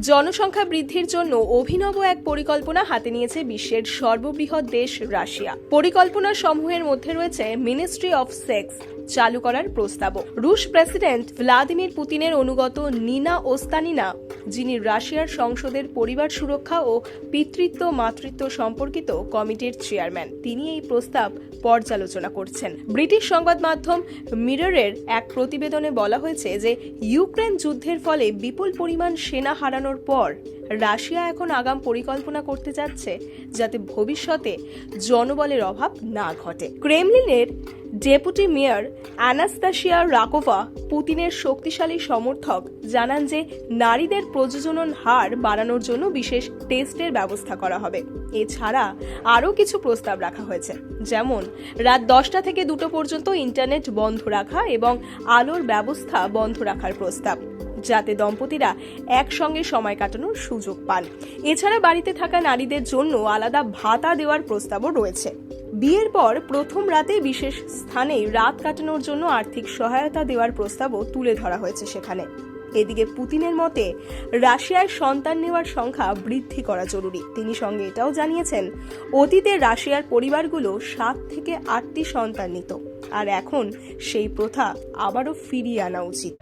জনসংখ্যা বৃদ্ধির জন্য অভিনব এক পরিকল্পনা হাতে নিয়েছে বিশ্বের সর্ববৃহৎ দেশ রাশিয়া। পরিকল্পনা সমূহের মধ্যে রয়েছে মিনিস্ট্রি অফ সেক্স চালু করার প্রস্তাবও। রুশ প্রেসিডেন্ট ভ্লাদিমির পুতিনের অনুগত নিনা ওস্তানিনা যিনি রাশিয়ার সংসদের পরিবার সুরক্ষা ও পিতৃত্ব মাতৃত্ব সম্পর্কিত কমিটির চেয়ারম্যান। তিনি এই প্রস্তাব পর্যালোচনা করছেন। ব্রিটিশ সংবাদ মাধ্যম মিররের এক প্রতিবেদনে বলা হয়েছে যে, ইউক্রেন যুদ্ধের ফলে বিপুল পরিমাণ সেনা হারানোর পর রাশিয়া এখন আগাম পরিকল্পনা করতে যাচ্ছে, যাতে ভবিষ্যতে জনবলের অভাব না ঘটে। ক্রেমলিনের ডেপুটি মেয়র অ্যানাস্তাসিয়া রাকোভা, পুতিনের শক্তিশালী সমর্থক, জানান যে নারীদের প্রজনন হার বাড়ানোর জন্য বিশেষ টেস্টের ব্যবস্থা করা হবে। এছাড়া আরও কিছু প্রস্তাব রাখা হয়েছে, যেমন রাত দশটা থেকে দুটো পর্যন্ত ইন্টারনেট বন্ধ রাখা এবং আলোর ব্যবস্থা বন্ধ রাখার প্রস্তাব, যাতে দম্পতিরা একসঙ্গে সময় কাটানোর সুযোগ পান। এছাড়া বাড়িতে থাকা নারীদের জন্য আলাদা ভাতা দেওয়ার প্রস্তাবও রয়েছে। বিয়ের পর প্রথম রাতে বিশেষ স্থানে রাত কাটানোর জন্য আর্থিক সহায়তা দেওয়ার প্রস্তাবও তুলে ধরা হয়েছে সেখানে। এদিকে পুতিনের মতে, রাশিয়ায় সন্তান নেওয়ার সংখ্যা বৃদ্ধি করা জরুরি। তিনি সঙ্গে এটাও জানিয়েছেন, অতীতে রাশিয়ার পরিবারগুলো সাত থেকে আটটি সন্তান নিত। আর এখন সেই প্রথা আবারও ফিরিয়ে আনা উচিত।